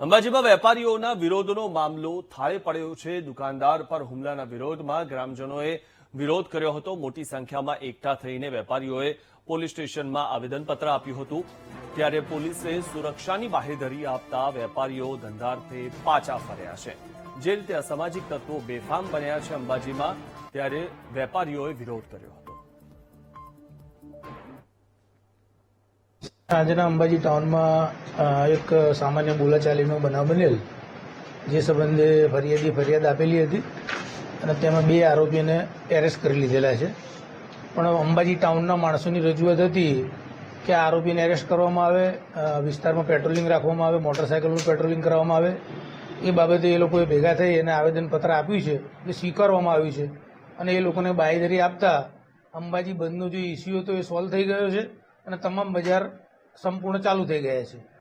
અંબાજીમાં વેપારીઓના વિરોધનો મામલો થાળે પડ્યો છે. દુકાનદાર પર હુમલાના વિરોધમાં ગ્રામજનોએ વિરોધ કર્યો હતો. મોટી સંખ્યામાં એકઠા થઈને વેપારીઓએ પોલીસ સ્ટેશનમાં આવેદનપત્ર આપ્યું હતું. ત્યારે પોલીસે સુરક્ષાની બાહેધરી આપતા વેપારીઓ ધંધાર્થે પાછા ફર્યા છે. જે રીતે અસામાજિક તત્વો બેફામ બન્યા છે અંબાજીમાં, ત્યારે વેપારીઓએ વિરોધ કર્યો હતો. આજના અંબાજી ટાઉનમાં એક સામાન્ય બોલાચાલીનો બનાવ બનેલ, જે સંબંધે ફરિયાદી ફરિયાદ આપેલી હતી અને તેમાં બે આરોપીને એરેસ્ટ કરી લીધેલા છે. પણ અંબાજી ટાઉનના માણસોની રજૂઆત હતી કે આરોપીને એરેસ્ટ કરવામાં આવે વિસ્તારમાં પેટ્રોલિંગ રાખવામાં આવે મોટરસાયકલનું પેટ્રોલિંગ કરવામાં આવે. એ બાબતે એ લોકોએ ભેગા થઈ અને આવેદનપત્ર આપ્યું છે એ સ્વીકારવામાં આવ્યું છે. અને એ લોકોને બાંયધરી આપતા અંબાજી બંધનો જે ઇસ્યુ હતો એ સોલ્વ થઈ ગયો છે. અને તમામ બજાર સંપૂર્ણ ચાલુ થઈ ગયા છે.